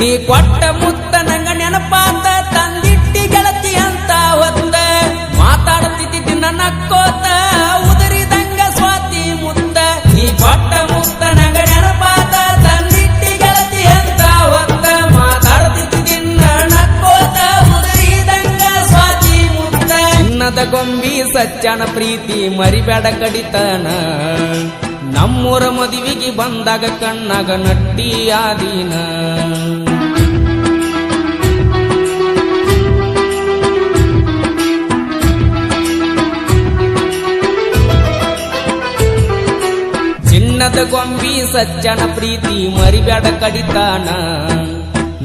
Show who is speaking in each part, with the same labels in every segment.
Speaker 1: ನೀ ಕೊಟ್ಟ ಮುತ್ತ ನಂಗ ನೆನಪಾತ ತಂದಿಟ್ಟಿ ಗೆಳತಿ ಅಂತ ಹೊತ್ತ ಮಾತಾಡ್ತಿದ್ದಿ ನನ್ನ ಕೋತ, ಉದರಿದಂಗ ಸ್ವಾತಿ ಮುತ್ತ. ನೀ ಕೊಟ್ಟ ಮುತ್ತ ನಂಗ ನೆನಪಾತ ತಂದಿಟ್ಟಿ ಗೆಳತಿ ಅಂತ ಹೊತ್ತ ಮಾತಾಡ್ತಿದ್ದಿ ನನ್ನ ಕೋತ, ಉದರಿದಂಗ ಸ್ವಾತಿ ಮುತ್ತ. ಚಿನ್ನದ ಗೊಂಬಿ ಸಚ್ಚನ ಪ್ರೀತಿ ಮರಿಬೇಡ ಕಡಿತನ. ನಮ್ಮೂರ ಮದುವಿಗೆ ಬಂದಾಗ ಕಣ್ಣಾಗ ನಟ್ಟಿಯಾದೀನ ಚಿನ್ನದ ಗೊಂಬಿ ಸಜ್ಜನ ಪ್ರೀತಿ ಮರಿಬೇಡ ಕಡಿತಾನ.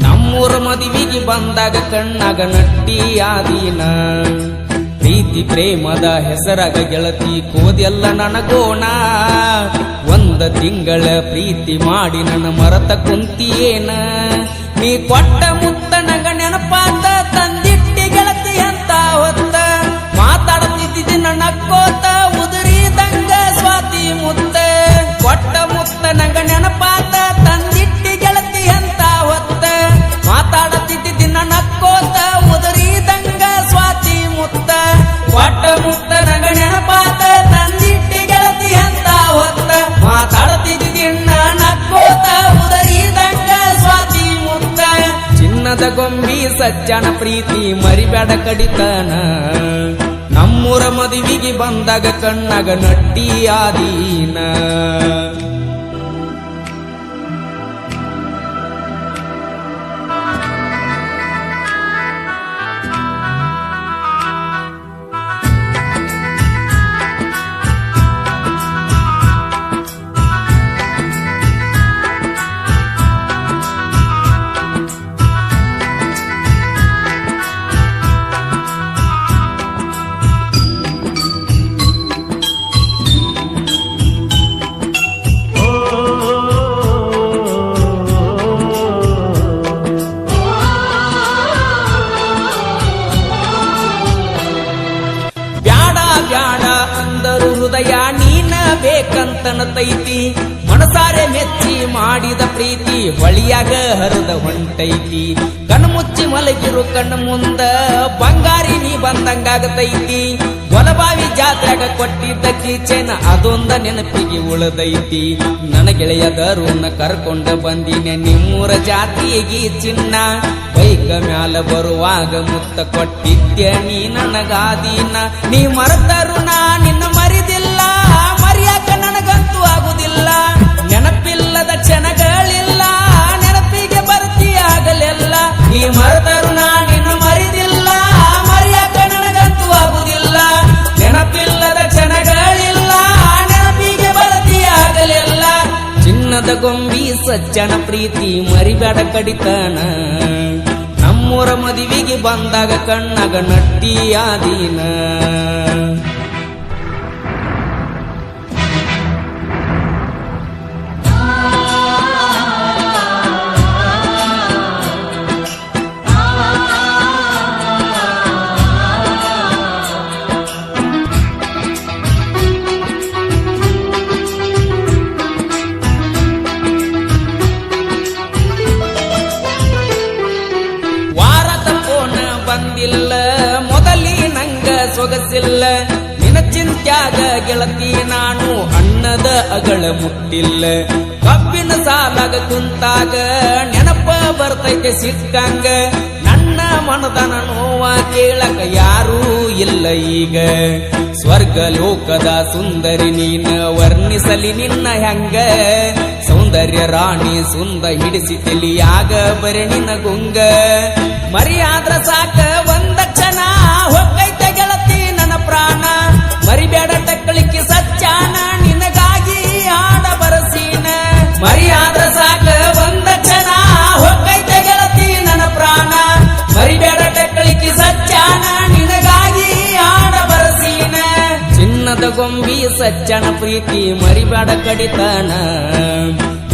Speaker 1: ನಮ್ಮೂರ ಮದುವಿಗೆ ಬಂದಾಗ ಕಣ್ಣಾಗ ನಟ್ಟಿ ಆದೀನ. ಪ್ರೀತಿ ಪ್ರೇಮದ ಹೆಸರಾಗ ಗೆಳತಿ ಕೋದೆಲ್ಲ ನನಗೋಣ. ಒಂದ ತಿಂಗಳ ಪ್ರೀತಿ ಮಾಡಿ ನನ್ನ ಮರತ ಕುಂತಿಯೇನ. ನೀ ಕೊಟ್ಟ ಮುತ್ತ ನಗ ನೆನಪಾತ ಗೊಂಬಿ ಸಜ್ಜನ ಪ್ರೀತಿ ಮರಿಬೇಡ ಕಡಿತನ. ನಮ್ಮೂರ ಮದುವಿಗೆ ಬಂದಾಗ ಕಣ್ಣಾಗ ನಟ್ಟಿ ಬ್ಯಾಡ ಬೇಕಂತನತೈತಿ ಮನಸಾರೆ ಮೆಚ್ಚಿ ಮಾಡಿದ ಪ್ರೀತಿ, ಹೊಳಿಯಾಗ ಹರಿದ ಹೊಂಟೈತಿ. ಕಣ್ಣು ಮುಚ್ಚಿ ಮಲಗಿರು ಕಣ್ಣು ಮುಂದ, ಬಂಗಾರಿ ನೀ ಬಂದಂಗಾಗತೈತಿ. ಹೊಲಬಾವಿ ಜಾತ್ರೆಗ ಕೊಟ್ಟಿದ್ದ ಕೀಚೆನ ಅದೊಂದ ನೆನಪಿಗೆ ಉಳದೈತಿ. ನನ್ನ ಗೆಳೆಯ ದರುನ ಕರ್ಕೊಂಡ ಬಂದಿನ, ನಿಮ್ಮೂರ ಜಾತಿಗೆ ಚಿನ್ನ. ಬೈಕ ಮ್ಯಾಲ ಬರುವಾಗ ಮುತ್ತ ಕೊಟ್ಟಿದ್ದೆ ನೀ ನನಗಾದೀನ. ನೀ ಮರತರು ನಾ ಚಿನ್ನದ ಗೊಂಬಿ ಸಜ್ಜನ ಪ್ರೀತಿ ಮರಿಬೇಡ ಕಡಿತಾನ. ನಮ್ಮೂರ ಮದುವೆಗೆ ಬಂದಾಗ ಕಣ್ಣಾಗ ನಟ್ಟಿ ಸೊಗಸಿಲ್ಲ ನಿನ ಚಿಂತ್ಯಾಗ ಗೆಳತಿ ನಾನು ಅಣ್ಣದ ಅಗಳ ಮುಟ್ಟಿಲ್ಲ ಕಬ್ಬಿನ ಸಾಲಾಗ ಕುಂತಾಗ ನೆನಪ ಬರ್ತೈತೆ ಸಿಕ್ಕಂಗ ನನ್ನ ಮನದನ ನೋವ ಕೇಳಕ ಯಾರೂ ಇಲ್ಲ ಈಗ ಸ್ವರ್ಗ ಲೋಕದ ಸುಂದರಿ ನೀನ ವರ್ಣಿಸಲಿ ನಿನ್ನ ಹೆಂಗ ಸೌಂದರ್ಯ ರಾಣಿ ಸುಂದ ಹಿಡಿಸಿ ತಿಳಿಯಾಗ ಬರೆ ನಿನ್ನ ಗುಂಗ ಮರಿಯಾದ್ರ ಸಾಕ ಸಜ್ಜನ ಪ್ರೀತಿ ಮರಿಬೇಡ ಕಡಿತನ.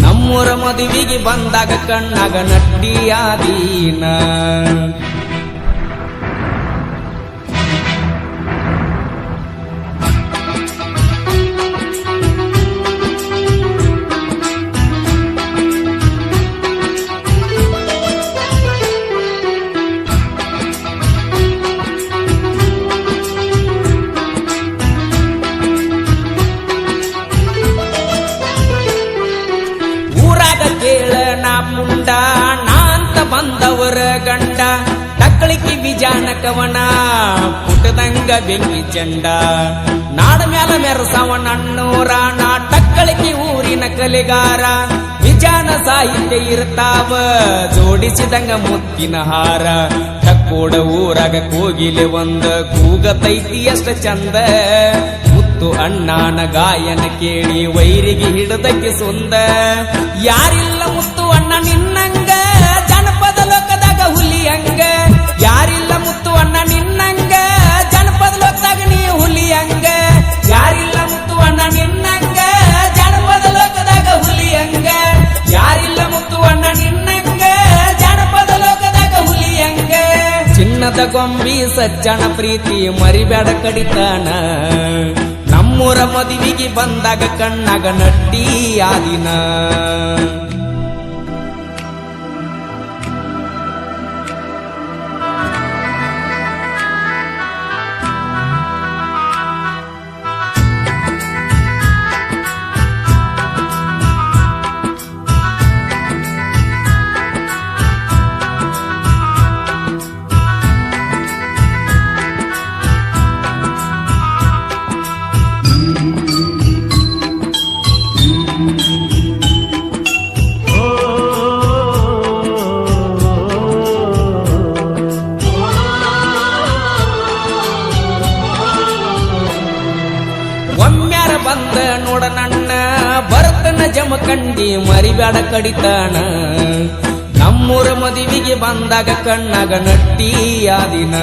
Speaker 1: ನಮ್ಮೂರ ಮದುವಿಗೆ ಬಂದಾಗ ಕಣ್ಣಾಗ ನಟ್ಟಿಯಾದೀನ. ಕವನ ಪುಟದಂಗ ಬೆಂಕಿ ಚಂಡ. ನಾಡ ಮ್ಯಾಲ ಮೆರಸವ ನನ್ನೂರ ನಾಟಕ್ಕಳಕಿ ಊರಿನ ಕಲೆಗಾರ. ವಿಜಾನ ಸಾಹಿತ್ಯ ಇರ್ತಾವ, ಜೋಡಿಸಿದಂಗ ಮುತ್ತಿನ ಹಾರ. ತಕ್ಕೋಡ ಊರಾಗ ಕೋಗಿಲೆ ಒಂದ ಕೂಗತೈತಿ ಅಷ್ಟ ಚಂದ. ಮುತ್ತು ಅಣ್ಣನ ಗಾಯನ ಕೇಳಿ ವೈರಿಗೆ ಹಿಡದಕ್ಕೆ ಸುಂದ. ಯಾರಿಲ್ಲ ಮುತ್ತು ಅಣ್ಣ ನಿನ್ನಂಗ ಗೊಂಬಿ ಸಜ್ಜನ ಪ್ರೀತಿ ಮರಿಬೇಡ ಕಡಿತಾನ. ನಮ್ಮೂರ ಮದುವಿಗೆ ಬಂದಾಗ ಕಣ್ಣಾಗ ನಟ್ಟಿ ಆದಿನ. ಒಮ್ಮ್ಯಾರ ಬಂದ ನೋಡ ನನ್ನ ಬರ್ತನ ಜಮಕಂಡಿ ಮರಿಬೇಡ ಕಡಿತಾನ ನಮ್ಮೂರ ಮದುವೆಗೆ ಬಂದಾಗ ಕಣ್ಣಾಗ ನಟ್ಟಿ ಆದಿನ